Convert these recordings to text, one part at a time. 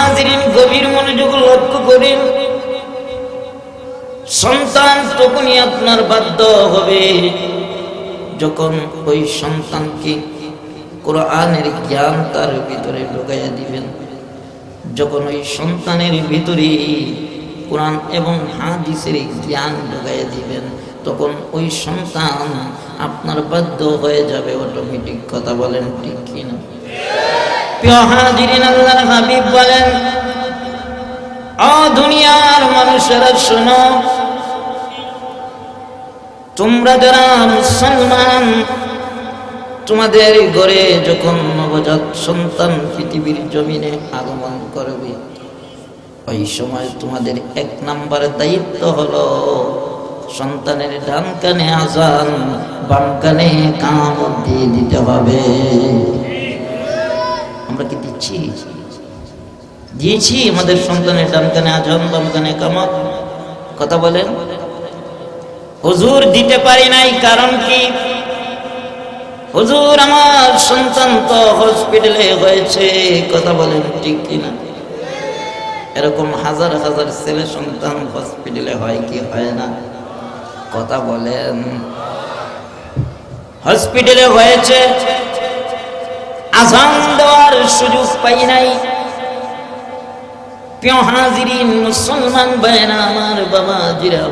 হাজিরিন গভীর মনোযোগ লক্ষ্য করেন। সন্তান তখনই আপনার বাধ্য হবে। যখন ওই সন্তানকে কোরআনের জ্ঞান তার ভিতরে ঢুকাইয়া দিবেন, যখন ওই সন্তানের ভিতরে কোরআন এবং হাদিসের জ্ঞান ঢুকাইয়া দিবেন, তখন ওই সন্তান আপনার বাধ্য হয়ে যাবে। অটোমেটিক কথা বলেন ঠিক কিনা? দুনিয়ার মানুষেরা শোনো, তোমরা তোমাদের ঘরে যখন নবজাত সন্তান পৃথিবীর জমিনে আগমন করবে, ওই সময় তোমাদের এক নাম্বার দায়িত্ব হলো সন্তানের ডান কানে আজান, বাম কানে কাম দিয়ে দিতে হবে। আমরা কি দিচ্ছি। দিয়েছি, আমাদের সন্তানের ডান কানে আজান বাম কানে কামত কথা বলেন? হুজুর দিতে পারি নাই, কারণ কি? হুজুর, আমার সন্তান তো হসপিটালে হয়েছে, কথা বলেন ঠিক কিনা? এরকম হাজার হাজার ছেলে সন্তান হসপিটালে হয় কি হয় না? কথা বলেন। হসপিটালে হয়েছে আজান দেওয়ার সুযোগ পাই নাই। মুসলমান ভাইরা আমার বাবা জিরা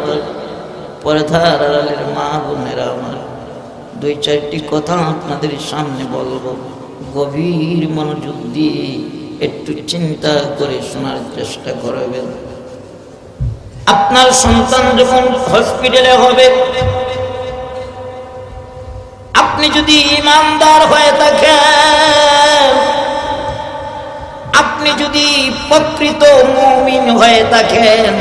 পর্দার আড়ালের মা বোনেরা আমার, দুই চারটি কথা আপনাদের সামনে বলব। গভীর মনোযোগ দিয়ে একটু চিন্তা করে শোনার চেষ্টা করবেন। আপনার সন্তান যখন হসপিটালে হবে আপনি যদি ইমানদার হয়ে থাকেন, আপনি যদি প্রকৃত মুমিন হয়ে থাকেন,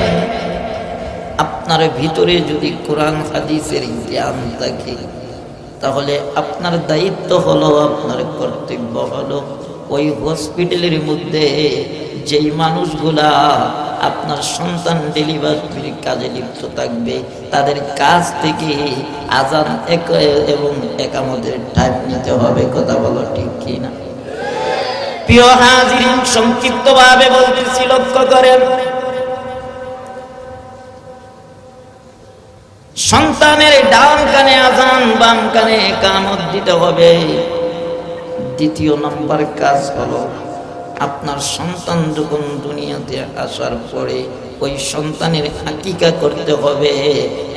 আপনার ভিতরে যদি কোরআন, হাদিসের জ্ঞান থাকে, তাহলে আপনার দায়িত্ব হলো, আপনার কর্তব্য হলো ওই হসপিটালের মধ্যে যেই মানুষগুলা আপনার সন্তান ডেলিভারির কাজে লিপ্ত থাকবে, তাদের কাছ থেকে এক এবং একামতের টাইম নিতে হবে, কথা বলো ঠিক কিনা? প্রিয় হাজিরিন সংক্ষিপ্তভাবে বলতেছি, লক্ষ্য করেন। সন্তানের ডান কানে আজান, বাম কানে কামত দিতে হবে। দ্বিতীয় নম্বর কাজ হলো আপনার সন্তান যখন দুনিয়াতে আসার পরে ওই সন্তানের হাকিকা করতে হবে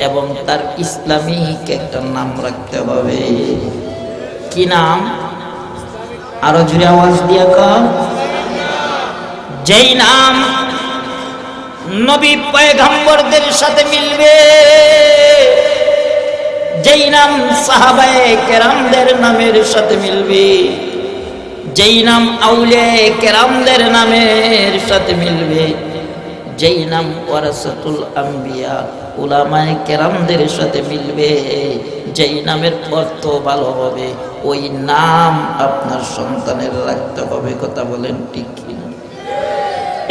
এবং তার ইসলামিক একটা নাম রাখতে হবে। কি নাম? আরও জুড়ে আওয়াজ দিয়া কর যেই নাম নবী পয়গম্বরদের সাথে মিলবে, যেই নাম সাহাবায়ে কেরামদের নামের সাথে মিলবে। যেই নাম আউলে কেরামদের নামের সাথে মিলবে, যেই নাম ওয়ারাসাতুল আম্বিয়া, উলামায় কেরামদের সাথে মিলবে, যেই নামের অর্থ ভালো হবে, ওই নাম আপনার সন্তানের রাখতে হবে, কথা বলেন ঠিক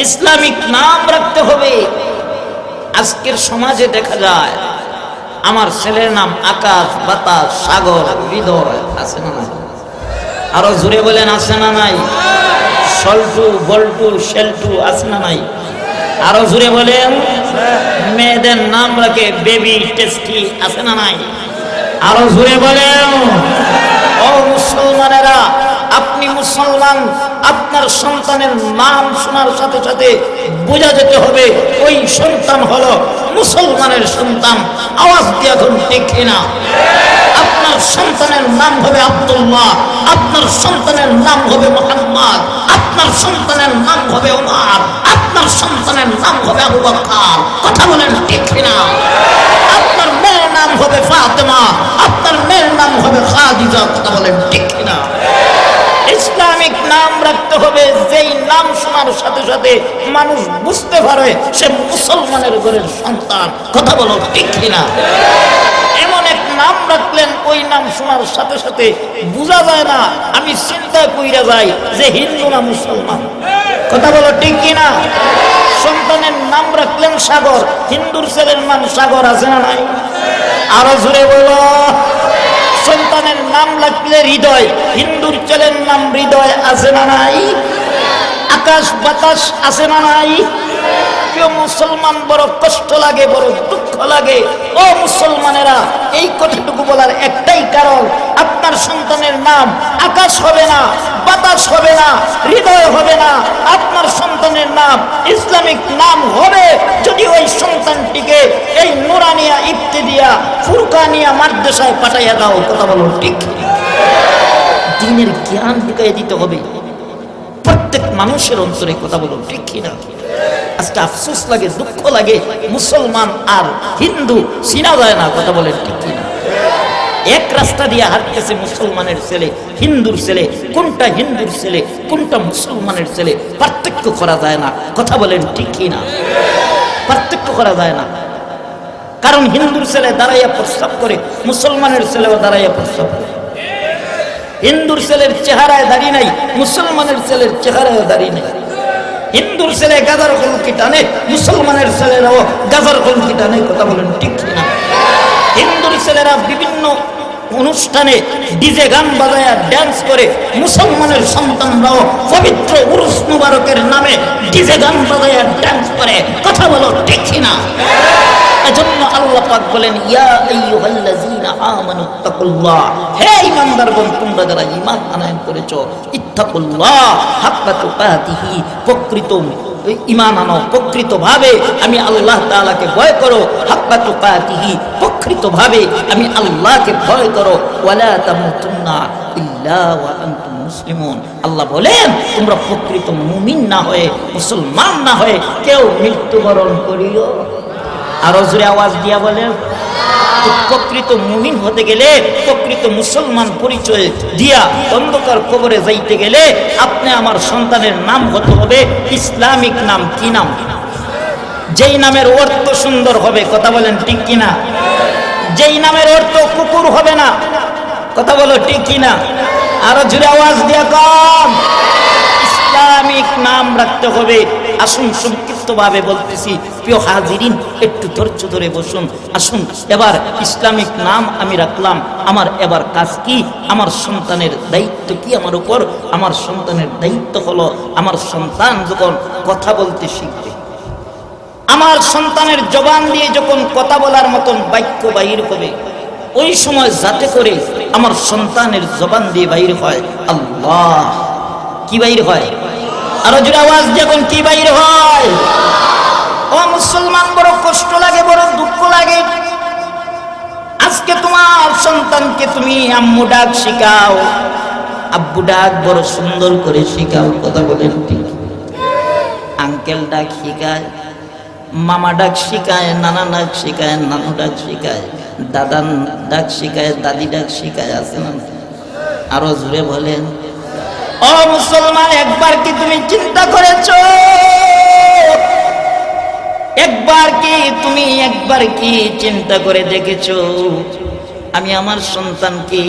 ইসলামিক নাম রাখতে হবে। আজকের সমাজে দেখা যায়, আমার ছেলের নাম আকাশ, বাতাস, সাগর, হৃদয়, আছে না আরও জুড়ে বলেন, আছে না নাই? সল্টু, বল্টু, শেল্টু, আছে না নাই? আরও জুড়ে বলেন, মেয়েদের নাম রাখে, বেবি টেস্টি, আছে না নাই? আরও জুড়ে বলেন, ও মুসলমানেরা মুসলমান আপনার সন্তানের নাম শোনার সাথে সাথে বোঝা যেতে হবে, ওই সন্তান হলো মুসলমানের সন্তান। আওয়াজ দিয়ে এখন দেখি না? আপনার সন্তানের নাম হবে আব্দুল্লাহ, আপনার সন্তানের নাম হবে মোহাম্মদ, আপনার সন্তানের নাম হবে ওমর, আপনার সন্তানের নাম হবে আবু বকর কথা বলেন ঠিক না? আপনার মেয়ের নাম হবে ফাতেমা, আপনার মেয়ের নাম হবে খাদিজা। কথা বলেন ঠিক না? যেই নাম শোনার সাথে সাথে মানুষ বুঝতে পারে সে মুসলমানের ঘরের সন্তান। কথা বলো ঠিক কিনা? এমন এক নাম রাখলেন, ওই নাম শোনার সাথে সাথে বোঝা যায় না, আমি চিন্তা কইরা যাই যে হিন্দু না মুসলমান। কথা বলো ঠিক কিনা? সন্তানের নাম রাখলেন সাগর, হিন্দুর ছেলের নাম সাগর, আছে না নাই? আরও জোরে বলো। সন্তানের নাম লাগলে হৃদয়। হিন্দুর ছেলের নাম হৃদয় আছে না নাই? আকাশ বাতাস আছে না নাই? কেউ মুসলমান বড় কষ্ট লাগে, বড় লাগে? ও মুসলমানেরা, এই কথাটুকু বলার একটাই কারণ, আপনার সন্তানের নাম আকাশ হবে না, বাতাস হবে না, হৃদয় হবে না, আপনার সন্তানের নাম ইসলামিক নাম হবে। যদি ওই সন্তানটিকে এই নোরানিয়া ইফতেদিয়া ফুরকানিয়া মাদ্রাসায় পাঠাইয়া দাও, কথা বলো ঠিক? দিনের জ্ঞান ঢুকাই দিতে হবে। প্রত্যেক মানুষের অন্তরে কথা বলো ঠিক কিনা? আজকে আফসোস লাগে, দুঃখ লাগে, মুসলমান আর হিন্দু, চিনা যায় না, কথা বলেন ঠিক কিনা? এক রাস্তা দিয়ে হাঁটতেছে মুসলমানের ছেলে, হিন্দুর ছেলে, কোনটা হিন্দুর ছেলে, কোনটা মুসলমানের ছেলে, পার্থক্য করা যায় না, কথা বলেন ঠিক কিনা? পার্থক্য করা যায় না। কারণ হিন্দুর ছেলে দাঁড়াইয়া প্রস্তাব করে, মুসলমানের ছেলেও দাঁড়াইয়া প্রস্তাব করে। হিন্দুর ছেলের চেহারায় দাঁড়িয়ে নাই, মুসলমানের ছেলের চেহারায় দাঁড়িয়ে নাই। হিন্দুর ছেলে গাজার কলকি টানে, মুসলমানের ছেলেরাও গাজার কলকি টানে, কথা বলেন ঠিক না হিন্দুর ছেলেরা বিভিন্ন অনুষ্ঠানে ডিজে গান বাজায় ড্যান্স করে, মুসলমানের সন্তানরাও পবিত্র উরুস মুবারকের নামে ডিজে গান বাজায় ড্যান্স করে, কথা বলো ঠিক না এজন্য আল্লাহ পাক বলেন, ইয়া আইয়ুহাল্লাযীনা তোমরা ঈমান আনয়ন প্রকৃত ঈমান আনো আমি আল্লাহ তাআলাকে ভয় করো, হাক্কা তুকাতিহি, প্রকৃতভাবে আমি আল্লাহকে ভয় করো আল্লাহ বলেন, তোমরা প্রকৃত মুমিন না হয়ে, মুসলমান না হয়ে কেউ মৃত্যুবরণ করিও? আরও জোরে আওয়াজ দিয়া বলেন। প্রকৃত মুমিন হতে গেলে, প্রকৃত মুসলমান পরিচয় দিয়া অন্ধকার কবরে যাইতে গেলে আপনি আমার সন্তানের নাম হতে হবে ইসলামিক নাম কি নাম? যেই নামের অর্থ সুন্দর হবে, কথা বলেন ঠিক কিনা? যেই নামের অর্থ কুকুর হবে না, কথা বলো ঠিক কিনা? আরও জোরে আওয়াজ দিয়া কম ইসলামিক নাম রাখতে হবে আসুন সংক্ষিপ্তভাবে বলতেছি, প্রিয় হাজিরিন, একটু ধৈর্য ধরে বসুন, আসুন, এবার ইসলামিক নাম আমি রাখলাম, আমার এবার কাজ কি? আমার সন্তানের দায়িত্ব কি আমার উপর? আমার সন্তানের দায়িত্ব হলো আমার সন্তান যখন কথা বলতে শিখবে। আমার সন্তানের জবান দিয়ে যখন কথা বলার মতন বাক্য বাহির হবে, ওই সময় যাতে করে আমার সন্তানের জবান দিয়ে বাহির হয়, আল্লাহ, কি বাহির হয়? আরও জোরে আওয়াজ যখন কি বাহির হয় ও মুসলমান, বড় কষ্ট লাগে, বড় দুঃখ লাগে। আজকে তোমার সন্তানকে তুমি আম্মু ডাক শিখাও, আব্বু ডাক বড় সুন্দর করে শিখাও, কথা বলেন ঠিক। আঙ্কেল ডাক শিখায়, মামা ডাক শিখায়, নানা ডাক শিখায়, নানু ডাক শিখায় দাদা ডাক শিখায়, দাদি ডাক শিখায়, আছে না? আরও জোরে বলেন। ও মুসলমান, একবার কি তুমি চিন্তা করেছ? একবার কি তুমি একবার কি চিন্তা করে দেখেছ? আমি আমার সন্তানকে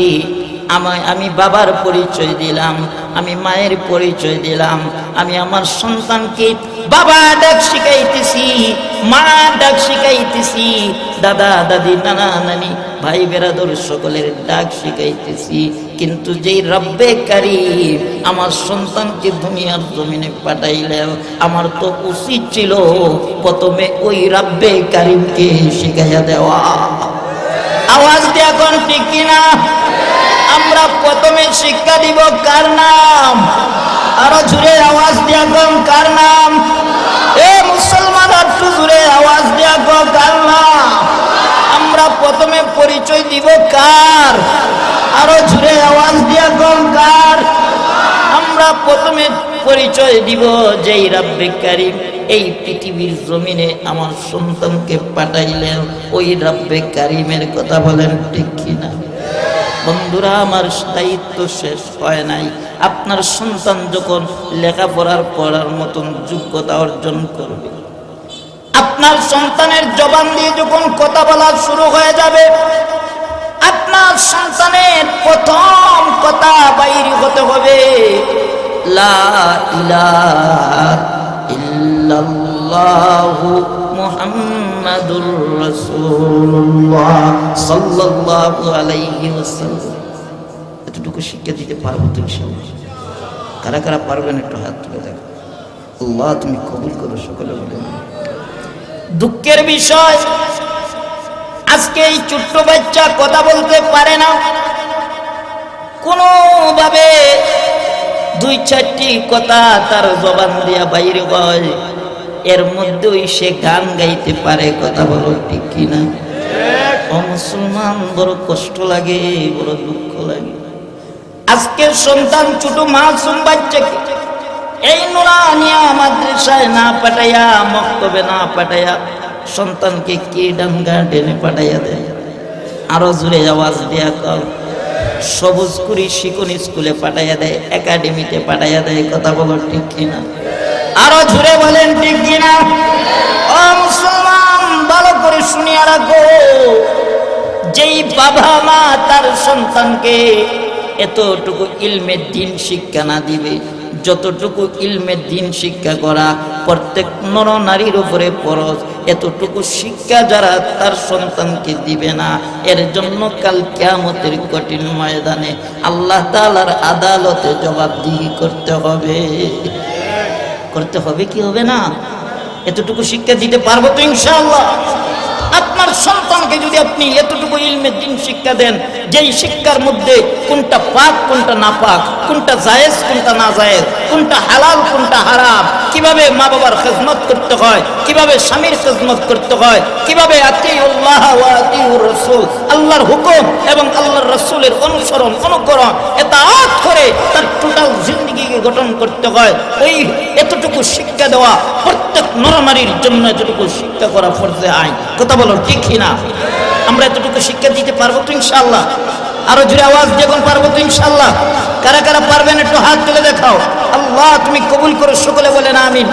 আমায়, আমি বাবার পরিচয় দিলাম, আমি মায়ের পরিচয় দিলাম, আমি আমার সন্তানকে বাবা ডাক শিখাইতেছি, মা ডাক শিখাইতেছি, দাদা, দাদি, নানা, নানি, ভাই বেরাদর সকলের ডাক শিখাইতেছি। কিন্তু যেই রব্বে কারিম আমার সন্তানকে দুনিয়ার জমিনে পাঠাইলেন, আমার তো উচিত ছিল প্রথমে ওই রব্বে কারিমকে শিখাইয়া দেওয়া। আওয়াজ দেয়া কোন ঠিক কিনা? আমরা প্রথমে শিক্ষা দিব কার নাম? আরও জুড়ে আওয়াজ দেয়া কোন কার নাম? এ মুসলমান একটু জুড়ে আওয়াজ দেয়া কোন কার নাম? আমরা প্রথমে পরিচয় দিব কার? আরও জুড়ে আওয়াজ দিয়া কোন কার? আমরা প্রথমে পরিচয় দিব যেই রাব্বে কারিম এই পৃথিবীর জমিনে আমার সন্তানকে পাঠাইলেন। ওই রাব্বে কারিমের কথা বলেন, ঠিক কিনা? বন্ধুরা, আমার দায়িত্ব শেষ হয় নাই। আপনার সন্তান যখন লেখাপড়ার পড়ার মতন যোগ্যতা অর্জন করবে আপনার সন্তানের জবান দিয়ে যখন কথা বলা শুরু হয়ে যাবে, আপনার সন্তানের প্রথম কথা বাইরে হতে হবে এতটুকু শিক্ষা দিতে পারব তো ইনশাআল্লাহ। কারা কারা পারবেন একটু হাত তুলে দেখো। আল্লাহ তুমি কবুল করো সকলে বলে। দুঃখের বিষয়। আজকে এই ছোট্ট বাচ্চা কথা বলতে পারে না। কোনোভাবে দুই চারটি কথা তার জবান দিয়া বাইরে হয়। এর মধ্যেই সে গান গাইতে পারে, কথা বলো ঠিক কিনা? ও মুসলমান, বড় কষ্ট লাগে, বড় দুঃখ লাগে। আজকের সন্তান ছোট মাসুম বাচ্চাকে এই নুরানিয়া মাদ্রাসায় না পাঠাইয়া, মক্তবে না পাঠাইয়া, সন্তানকে কে ডাঙ্গা টেনে পাঠাইয়া দেয়? আরও জুড়ে আওয়াজ দিয়া কর সবুজ কুড়ি শিকুন স্কুলে পাঠাইয়া দেয়, একাডেমিতে পাঠাইয়া দেয়, কথা বলো ঠিক কিনা? আরও জুড়ে বলেন ঠিক কিনা? ও মুসলমান, ভালো করে শুনিয়া রাখো, যেই বাবা মা তার সন্তানকে এতটুকু ইলমের দিন শিক্ষা না দিবে যতটুকু ইলমের দিন শিক্ষা করা, প্রত্যেক নর নারীর উপরে পরশ এতটুকু শিক্ষা যারা তার সন্তানকে দিবে না, এর জন্য কাল কেয়ামতের কঠিন ময়দানে আল্লাহ তালার আদালতে জবাবদিহি করতে হবে। করতে হবে কি হবে না? এতটুকু শিক্ষা দিতে পারব তো ইনশাআল্লাহ। আপনার সন্তানকে যদি আপনি এতটুকু ইলমের দিন শিক্ষা দেন, যেই শিক্ষার মধ্যে কোনটা পাক, কোনটা না পাক কোনটা জায়েজ, কোনটা না জায়েজ কোনটা হালাল, কোনটা হারাম? কীভাবে মা বাবার খেজমত করতে হয়? কীভাবে স্বামীর খেজমত করতে হয়? কীভাবে রাসূল আল্লাহর হুকুম এবং আল্লাহর রাসূলের অনুসরণ, অনুকরণ এতাআত করে তার টোটাল জিন্দগিকে গঠন করতে হয়। ওই এতটুকু শিক্ষা দেওয়া প্রত্যেক নরনারীর জন্য এতটুকু শিক্ষা করা ফরজে আইন। কথা বলো ঠিক না আমরা এতটুকু শিক্ষা দিতে পারব তো ইনশাআল্লাহ। আরও জুড়ে আওয়াজ যখন পারব তো ইনশাল্লাহ কারা কারা পারবেন একটু হাত তুলে দেখাও। আল্লাহ, তুমি কবুল করো, সকলে বলেন আমিন।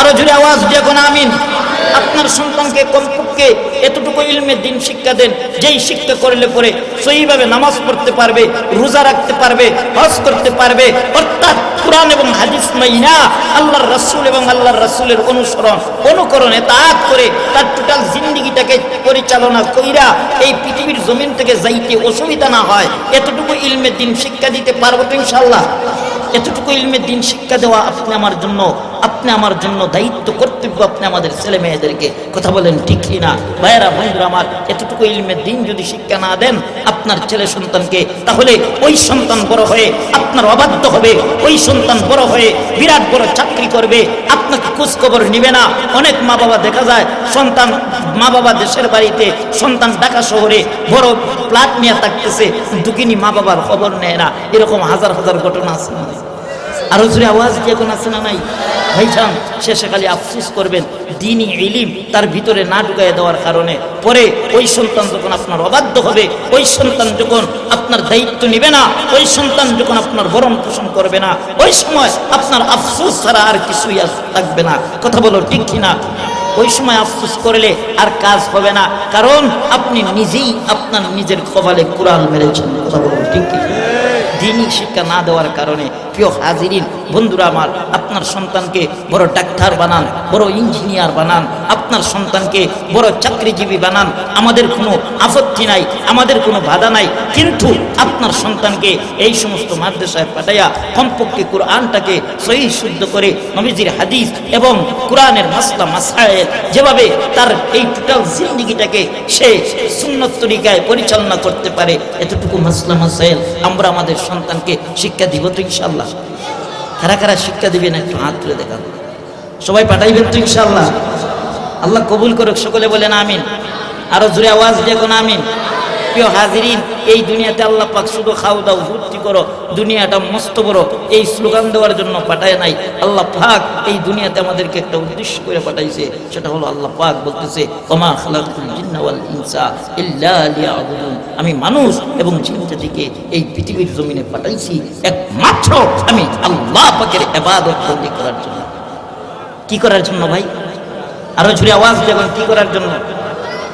আরও জুড়ে আওয়াজ যখন আমিন। আপনার সন্তানকে, কমপক্ষে এতটুকু ইলমের দিন শিক্ষা দেন, যেই শিক্ষা করলে পরে সহিভাবে নামাজ পড়তে পারবে, রোজা রাখতে পারবে, হজ করতে পারবে, অর্থাৎ কোরআন এবং হাদিস মাইনা আল্লাহর রাসূল এবং আল্লাহর রাসূলের অনুসরণ, অনুকরণে তাক করে তার টোটাল জিন্দিগিটাকে পরিচালনা কইরা এই পৃথিবীর জমিন থেকে যাইতে অসুবিধা না হয়। এতটুকু ইলমের দিন শিক্ষা দিতে পারব তো ইনশাআল্লাহ। এতটুকু ইলমের দিন শিক্ষা দেওয়া আপনি আমার জন্য, আপনি আমার জন্য দায়িত্ব, কর্তব্য আপনি আমাদের ছেলে মেয়েদেরকে কথা বলেন ঠিক না ভাইয়েরা, বন্ধুরা আমার, এতটুকু ইলমের দিন যদি শিক্ষা না দেন আপনার ছেলে সন্তানকে, তাহলে ওই সন্তান বড় হয়ে আপনার অবাধ্য হবে, ওই সন্তান বড় হয়ে বিরাট বড় চাকরি করবে, আপনাকে খোঁজখবর নিবে না। অনেক মা বাবা দেখা যায়, সন্তান মা বাবা দেশের বাড়িতে, সন্তান ঢাকা শহরে বড় প্লাট নিয়ে থাকতেছে দুকিনি মা বাবার খবর নেয় না। এরকম হাজার হাজার ঘটনা আছে। আরও জোরে আওয়াজ দিয়ে কোন আছে না নাই ভাইজান শেষে খালি আফসোস করবেন, দিনই ইলিম, তার ভিতরে না ঢুকাই দেওয়ার কারণে। পরে ওই সন্তান যখন আপনার অবাধ্য হবে, ওই সন্তান যখন আপনার দায়িত্ব নিবে না, ওই সন্তান যখন আপনার ভরণ পোষণ করবে না, ওই সময় আপনার আফসোস ছাড়া আর কিছুই থাকবে না। কথা বলো ঠিক কিনা? ওই সময় আফসোস করলে আর কাজ হবে না, কারণ আপনি নিজেই আপনার নিজের কপালে কুড়াল মেরেছেন। কথা বলো ঠিক দিনই শিক্ষা না দেওয়ার কারণে প্রিয় হাজিরিন, বন্ধুরা আমার, আপনার সন্তানকে বড় ডাক্তার বানান, বড় ইঞ্জিনিয়ার বানান, আপনার সন্তানকে বড় চাকরিজীবী বানান, আমাদের কোনো আপত্তি নাই, আমাদের কোনো বাধা নাই, কিন্তু আপনার সন্তানকে এই সমস্ত মাদ্রাসায় পাঠাইয়া কমপক্ষে কোরআনটাকে সহি শুদ্ধ করে নবীজির হাদিস এবং কোরআনের মাসলা মাসায়েল যেভাবে তার এই টোটাল জিন্দিগিটাকে সে সুন্নত তরিকায় পরিচালনা করতে পারে, এতটুকু মাসলা মাসায়েল আমরা আমাদের সন্তানকে শিক্ষা দিব তো ইনশাল্লাহ কারা কারা শিক্ষা দিবেন একটু হাত তুলে দেখাবো সবাই পাঠাইবেন তো ইনশাল্লাহ আল্লাহ কবুল করুক, সকলে বলেন আমিন। আরও জোরে আওয়াজ দিয়ে কোন আমিন। প্রিয় হাজিরিন, এই দুনিয়াতে আল্লাহ পাক শুধু খাও দাও ভর্তি করো, দুনিয়াটা মস্ত বড়, এই স্লোগান দেওয়ার জন্য পাঠায় নাই। আল্লাহ পাক এই দুনিয়াতে আমাদেরকে একটা উদ্দেশ্য করে পাঠাইছে, সেটা হলো আল্লাহ পাক বলতেছে, ওমা খালাকুল জিন্না ওয়াল ইনসা ইল্লা লিয়াবুদুন। আমি মানুষ এবং জিনজাতিকে এই পৃথিবীর জমিনে পাঠাইছি, একমাত্র আমি আল্লাহ পাকের ইবাদত বন্দি করার জন্য। কি করার জন্য ভাই? আরও জুড়ে আওয়াজ দেবেন, কি করার জন্য?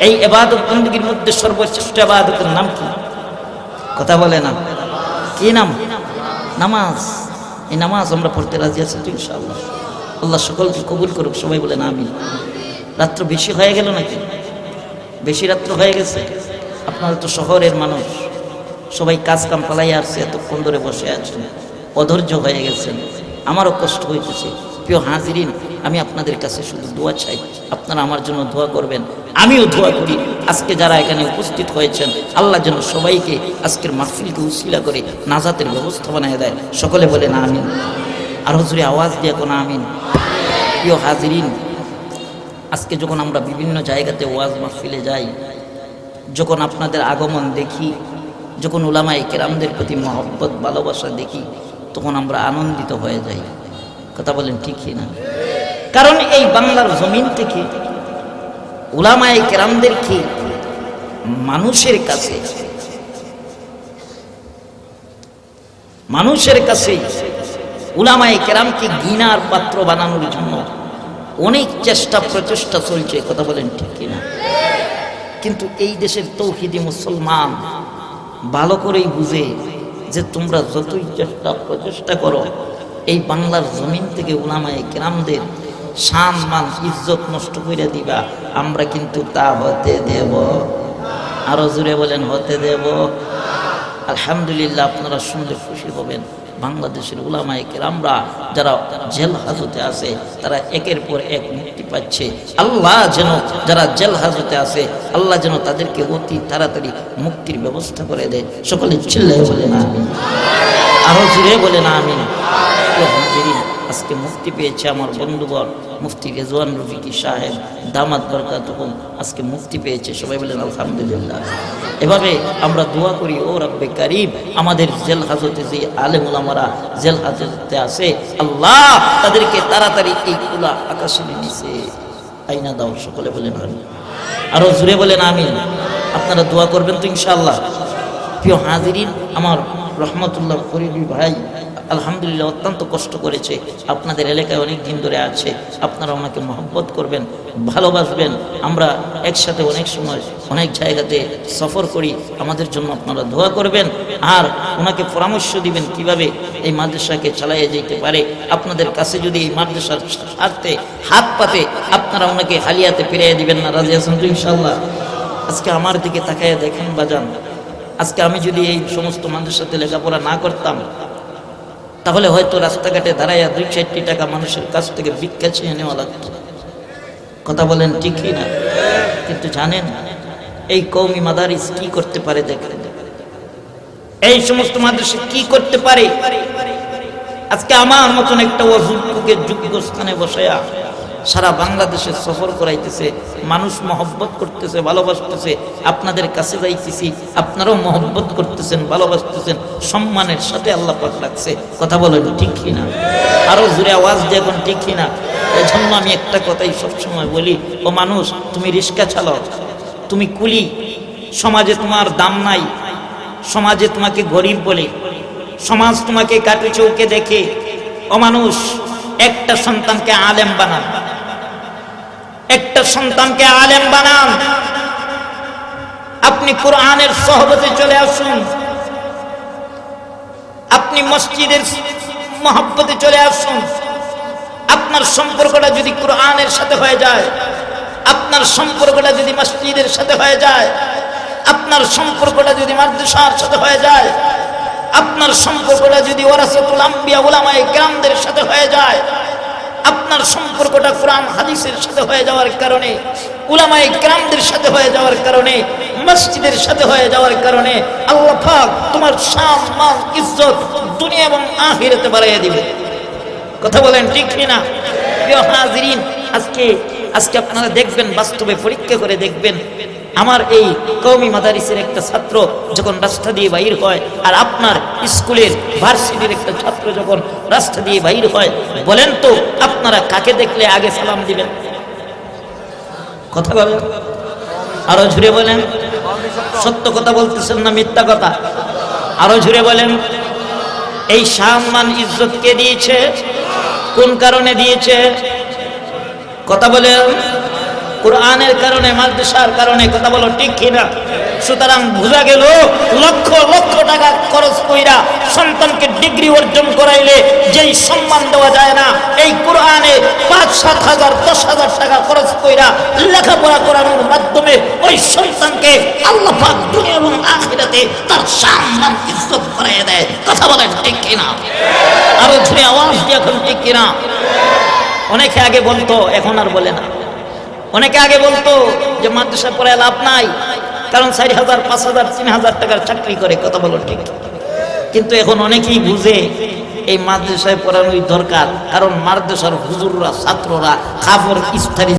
এই এবাদত বন্দীর মধ্যে সর্বশ্রেষ্ঠ এবাদতের নাম কি? কথা বলে না। কি নাম? নামাজ। এই নামাজ আমরা পড়তে রাজি আছি তো ইনশাআল্লাহ। আল্লাহ সকলকে কবুল করুক, সবাই বলেন আমি রাত্র বেশি হয়ে গেল নাকি? বেশি রাত্র হয়ে গেছে? আপনারা তো শহরের মানুষ। সবাই কাজ কাম পালাই আসছে, এতক্ষণ ধরে বসে আছেন। অধৈর্য হয়ে গেছেন। আমারও কষ্ট হইতেছে। প্রিয় হাজিরিন আমি আপনাদের কাছে শুধু দোয়া চাই। আপনারা আমার জন্য দোয়া করবেন। আমিও দোয়া করি। আজকে যারা এখানে উপস্থিত হয়েছেন, আল্লাহ যেন সবাইকে আজকের মাহফিলকে উশিলা করে নাজাতের ব্যবস্থা বানিয়ে দেয়। সকলে বলেন আমিন। আর হজুরে আওয়াজ দিয়ে কোনো আমিন? প্রিয় হাজিরিন, আজকে যখন আমরা বিভিন্ন জায়গাতে ওয়াজ মাহফিলে যাই, যখন আপনাদের আগমন দেখি, যখন উলামাই কেরামদের প্রতি মহব্বত, ভালোবাসা দেখি, তখন আমরা আনন্দিত হয়ে যাই। কথা বলেন ঠিকই না কারণ এই বাংলার জমিন থেকে উলামাই কেরামদেরকে মানুষের কাছে মানুষের কাছে উলামাই কেরামকে গিনার পাত্র বানানোর জন্য অনেক চেষ্টা প্রচেষ্টা চলছে, কথা বলেন ঠিক কিনা? কিন্তু এই দেশের তৌহিদি মুসলমান ভালো করেই বুঝে যে তোমরা যতই চেষ্টা প্রচেষ্টা করো, এই বাংলার জমিন থেকে উলামায়ে কেরামদের সান মান ইজ্জত নষ্ট করে দিবা। আমরা কিন্তু তা হতে দেব। আরও জুড়ে বলেন হতে দেব। আলহামদুলিল্লাহ আপনারা শুনলে খুশি হবেন। বাংলাদেশের উলামায়ে কেরামরা যারা জেল হাজতে আছে তারা একের পর এক মুক্তি পাচ্ছে। আল্লাহ যেন যারা জেল হাজতে আছে আল্লাহ যেন তাদেরকে অতি তাড়াতাড়ি মুক্তির ব্যবস্থা করে দেয়। সকলে চিল্লায় বলে না আরও জুড়ে বলে না হাজিরিন, আজকে মুক্তি পেয়েছে আমার বন্ধুবর মুফতি রেজওয়ান রফিকি সাহেব, দামাত বরকাত হুকুম, আজকে মুক্তি পেয়েছে। সবাই বলেন আলহামদুলিল্লাহ। এভাবে আমরা দোয়া করি, ও রব্বে কারিম, আমাদের জেল হাজতে যে আলেম ওলামারা জেল হাজতে আছে, আল্লাহ তাদেরকে তাড়াতাড়ি এই খোলা আকাশের নিচে আইনা দাও। সকলে বলেন আমি আরও জুড়ে বলেন আমি আপনারা দোয়া করবেন তো ইনশাআল্লাহ। প্রিয় হাজিরিন, আমার রহমতুল্লাহ ফরিদি ভাই আলহামদুলিল্লাহ, অত্যন্ত কষ্ট করেছে। আপনাদের এলাকায় অনেক দিন ধরে আছে। আপনারা ওনাকে মহব্বত করবেন, ভালোবাসবেন। আমরা একসাথে অনেক সময় অনেক জায়গাতে সফর করি। আমাদের জন্য আপনারা দোয়া করবেন। আর ওনাকে পরামর্শ দিবেন কীভাবে এই মাদ্রাসাকে চালাইয়ে যেতে পারে। আপনাদের কাছে যদি এই মাদ্রাসার হাতে হাত পাতে, আপনারা ওনাকে হালিয়াতে ফিরিয়ে দিবেন না। রাজি আছেন তো ইনশাল্লাহ আজকে আমার দিকে তাকাইয়া দেখেন বাজান। আজকে আমি যদি এই সমস্ত মানুষের সাথে লেখাপড়া না করতাম তাহলে হয়তো রাস্তাঘাটে দাঁড়াইয়া দুই চারটি টাকা মানুষের কাছ থেকে ভিক্ষা চেয়ে নেওয়া লাগত। কথা বলেন ঠিকই না? কিন্তু জানেন, এই কৌমি মাদারিস কি করতে পারে দেখেন। এই সমস্ত মাদ্রাসা কি করতে পারে? আজকে আমার মতন একটা অযোগ্যকে যোগ্য স্থানে বসায়া সারা বাংলাদেশে সফর করাইতেছে, মানুষ মহব্বত করতেছে, ভালোবাসতেছে, আপনাদের কাছে যাইতেছি, আপনারাও মহব্বত করতেছেন, ভালোবাসতেছেন, সম্মানের সাথে আল্লাহ পাক রাখছে কথা বলেন ঠিক কিনা? আরও জোরে আওয়াজ দিয়ে এখন ঠিক কিনা? এই জন্য আমি একটা কথাই সবসময় বলি, ও মানুষ, তুমি রিক্সা চালাও, তুমি কুলি, সমাজে তোমার দাম নাই, সমাজে তোমাকে গরিব বলে, সমাজ তোমাকে কাটু চৌকে দেখে অমানুষ একটা সন্তানকে আলেম বানান একটা সন্তানকে আলেম বানান। আপনি কোরআনের সহবতে চলে আসুন। আপনি মসজিদের মহব্বতে চলে আসুন। আপনার সম্পর্কটা যদি কোরআনের সাথে হয়ে যায়, আপনার সম্পর্কটা যদি মসজিদের সাথে হয়ে যায়, আপনার সম্পর্কটা যদি মাদ্রাসার সাথে হয়ে যায়, আপনার সম্পর্কটা যদি ওরাসাতুল আম্বিয়া উলামায়ে কেরামদের সাথে হয়ে যায় আপনার সম্পর্কটা কোরআন, হাদিসের সাথে হয়ে যাওয়ার কারণে, উলামায়ে কেরামদের সাথে হয়ে যাওয়ার কারণে, মসজিদের সাথে হয়ে যাওয়ার কারণে আল্লাহ পাক তোমার শান মান ইজ্জত দুনিয়া এবং আখিরাতে বাড়াইয়া দিবে কথা বলেন ঠিক না প্রিয় হাজিরিন, আজকে আজকে আপনারা দেখবেন, বাস্তবে পরীক্ষা করে দেখবেন আমার এই কৌমি মাদারিসের একটা ছাত্র যখন রাস্তা দিয়ে বাইর হয়, আর আপনার স্কুলের ভার্সিটির একটা ছাত্র যখন রাস্তা দিয়ে বাইর হয়, বলেন তো আপনারা কাকে দেখলে আগে সালাম দিবেন? কথা বলেন। আরও ঝুড়ে বলেন। সত্য কথা বলতেছেন না মিথ্যা কথা? আরও ঝুড়ে বলেন। এই সম্মান ইজ্জত কে দিয়েছে? কোন কারণে দিয়েছে? কথা বলেন। কোরআনের কারণে, মাদ্রাসার কারণে কথা বলো ঠিক কিনা? সুতরাং বোঝা গেল, লক্ষ লক্ষ টাকা খরচ কইরা সন্তানকে ডিগ্রি অর্জন করাইলে যেই সম্মান দেওয়া যায় না, এই কোরআনে পাঁচ, সাত হাজার, দশ হাজার টাকা খরচ কইরা লেখাপড়া করানোর মাধ্যমে ওই সন্তানকে আল্লাহ পাক দুনিয়া এবং আখিরাতে তার সম্মান ইজ্জত করাইয়া দেয়। কথা বলেন ঠিক কিনা? আরও ধরে আওয়াজ দিয়ে এখন ঠিক কিনা? অনেকে আগে বলতো, এখন আর বলে না। অনেকে আগে বলতো যে মাদ্রাসা পড়ে লাভ নাই, কারণ চারি হাজার, পাঁচ হাজার, তিন হাজার টাকার চাকরি করে, কথা বলো ঠিক। কিন্তু এখন অনেকেই বুঝে এই মাদ্রাসায় পড়ানোই দরকার, কারণ মাদ্রাসার হুজুররা, ছাত্ররা খাবর ইফতারি